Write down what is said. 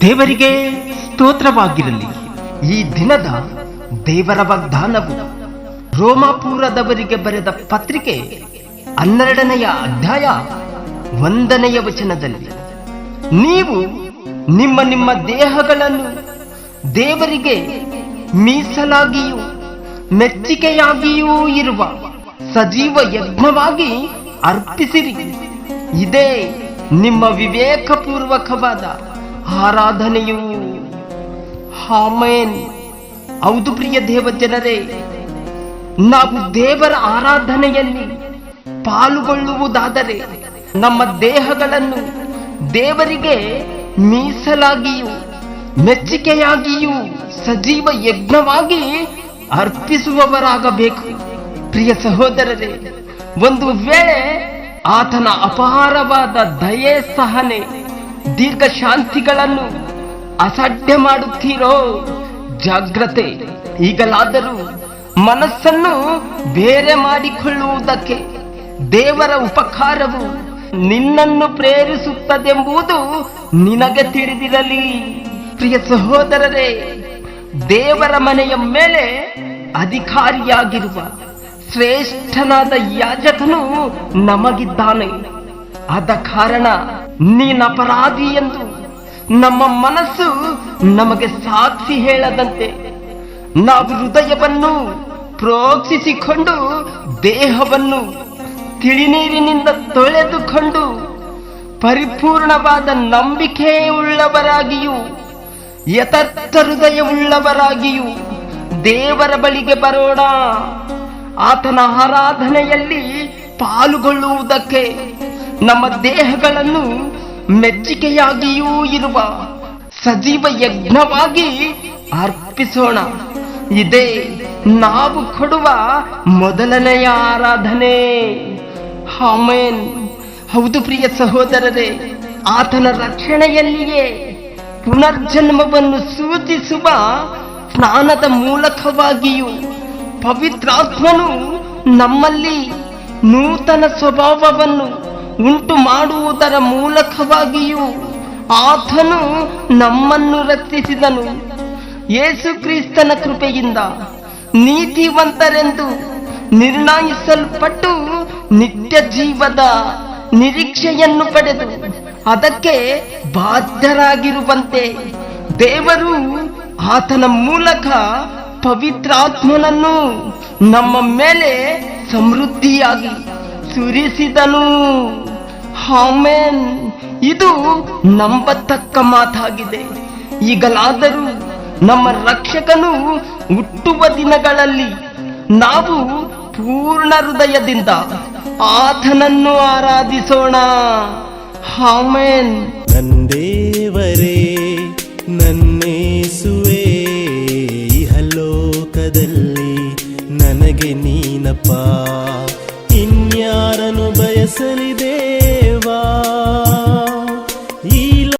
ದೇವರಿಗೆ ಸ್ತೋತ್ರವಾಗಿರಲಿ. ಈ ದಿನದ ದೇವರ ವಾಗ್ದಾನವು ರೋಮಾಪುರದವರಿಗೆ ಬರೆದ ಪತ್ರಿಕೆ ಹನ್ನೆರಡನೆಯ ಅಧ್ಯಾಯ ಒಂದನೆಯ ವಚನದಲ್ಲಿ, ನೀವು ನಿಮ್ಮ ನಿಮ್ಮ ದೇಹಗಳನ್ನು ದೇವರಿಗೆ ಮೀಸಲಾಗಿಯೂ ಮೆಚ್ಚಿಕೆಯಾಗಿಯೂ ಇರುವ ಸಜೀವ ಯಜ್ಞವಾಗಿ ಅರ್ಪಿಸಿರಿ. ಇದೇ ನಿಮ್ಮ ವಿವೇಕಪೂರ್ವಕವಾದ ಆರಾಧನೆಯು. ಹಾಮೇನ್ ಹೌದು ಪ್ರಿಯ ದೇವ ಜನರೇ ನಾವು ದೇವರ ಆರಾಧನೆಯಲ್ಲಿ ಪಾಲುಗೊಳ್ಳುವುದಾದರೆ ನಮ್ಮ ದೇಹಗಳನ್ನು ದೇವರಿಗೆ ಮೀಸಲಾಗಿಯೂ, ಮೆಚ್ಚಿಕೆಯಾಗಿಯೂ ಸಜೀವ ಯಜ್ಞವಾಗಿ ಅರ್ಪಿಸುವವರಾಗಬೇಕು. ಪ್ರಿಯ ಸಹೋದರರೇ, ಒಂದು ವೇಳೆ ಆತನ ಅಪಾರವಾದ ದಯೆ ಸಹನೆ, ದೀರ್ಘ ಶಾಂತಿಗಳನ್ನು ಅಸಾಧ್ಯ ಮಾಡುತ್ತೀರೋ? ಜಾಗ್ರತೆ, ಈಗಲಾದರೂ ಮನಸ್ಸನ್ನು ಬೇರೆ ಮಾಡಿಕೊಳ್ಳುವುದಕ್ಕೆ ದೇವರ ಉಪಕಾರವು ನಿನ್ನನ್ನು ಪ್ರೇರಿಸುತ್ತದೆಂಬುದು ನಿನಗೆ ತಿಳಿದಿರಲಿ. ಪ್ರಿಯ ಸಹೋದರರೇ, ದೇವರ ಮನೆಯ ಮೇಲೆ ಅಧಿಕಾರಿಯಾಗಿರುವ ಶ್ರೇಷ್ಠನಾದ ಯಾಜಕನು ನಮಗಿದ್ದಾನೆ. ಆದ ಕಾರಣ ನೀನಪರಾಧಿ ಎಂದು ನಮ್ಮ ಮನಸ್ಸು ನಮಗೆ ಸಾಕ್ಷಿ ಹೇಳದಂತೆ ನಾವು ಹೃದಯವನ್ನು ಪ್ರೋಕ್ಷಿಸಿಕೊಂಡು ದೇಹವನ್ನು ತಿಳಿನೀರಿನಿಂದ ತೊಳೆದುಕೊಂಡು ಪರಿಪೂರ್ಣವಾದ ನಂಬಿಕೆ ಉಳ್ಳವರಾಗಿಯೂ ಯಥಾರ್ಥ ಹೃದಯವುಳ್ಳವರಾಗಿಯೂ ದೇವರ ಬಳಿಗೆ ಬರೋಣ. ಆತನ ಆರಾಧನೆಯಲ್ಲಿ ಪಾಲುಗೊಳ್ಳುವುದಕ್ಕೆ ನಮ್ಮ ದೇಹಗಳನ್ನು ಮೆಚ್ಚುಗೆಯಾಗಿಯೂ ಇರುವ ಸಜೀವ ಯಜ್ಞವಾಗಿ ಅರ್ಪಿಸೋಣ. ಇದೇ ನಾವು ಕೊಡುವ ಮೊದಲನೆಯ ಆರಾಧನೆ. ಹಾಮೇನ್ ಹೌದು ಪ್ರಿಯ ಸಹೋದರರೇ, ಆತನ ರಕ್ಷಣೆಯಲ್ಲಿಯೇ ಪುನರ್ಜನ್ಮವನ್ನು ಸೂಚಿಸುವ ಸ್ನಾನದ ಮೂಲಕವಾಗಿಯೂ ಪವಿತ್ರಾತ್ಮನು ನಮ್ಮಲ್ಲಿ ನೂತನ ಸ್ವಭಾವವನ್ನು ಉಂಟು ಮಾಡುವುದರ ಮೂಲಕವಾಗಿಯೂ ಆತನು ನಮ್ಮನ್ನು ರಕ್ಷಿಸಿದನು. ಯೇಸು ಕ್ರಿಸ್ತನ ಕೃಪೆಯಿಂದ ನೀತಿವಂತರೆಂದು ನಿರ್ಣಯಿಸಲ್ಪಟ್ಟು ನಿತ್ಯ ಜೀವದ ನಿರೀಕ್ಷೆಯನ್ನು ಪಡೆದು ಅದಕ್ಕೆ ಬಾಧ್ಯರಾಗಿರುವಂತೆ ದೇವರು ಆತನ ಮೂಲಕ ಪವಿತ್ರಾತ್ಮನನ್ನು ನಮ್ಮ ಮೇಲೆ ಸಮೃದ್ಧಿಯಾಗಿ ಸುರಿಸಿದನು. ಹಾಮೇನ್ ಇದು ನಂಬತಕ್ಕ ಮಾತಾಗಿದೆ. ಈಗಲಾದರೂ ನಮ್ಮ ರಕ್ಷಕನು ಹುಟ್ಟುವ ದಿನಗಳಲ್ಲಿ ನಾವು ಪೂರ್ಣ ಹೃದಯದಿಂದ ಆತನನ್ನು ಆರಾಧಿಸೋಣ. ಹಾಮೇನ್ ನಂದೇವರೇ ನನ್ನೇಸುವೆ ನನಗೆ ನೀನಪ್ಪ ಇನ್ಯಾರನು ಬಯಸಲಿದೆ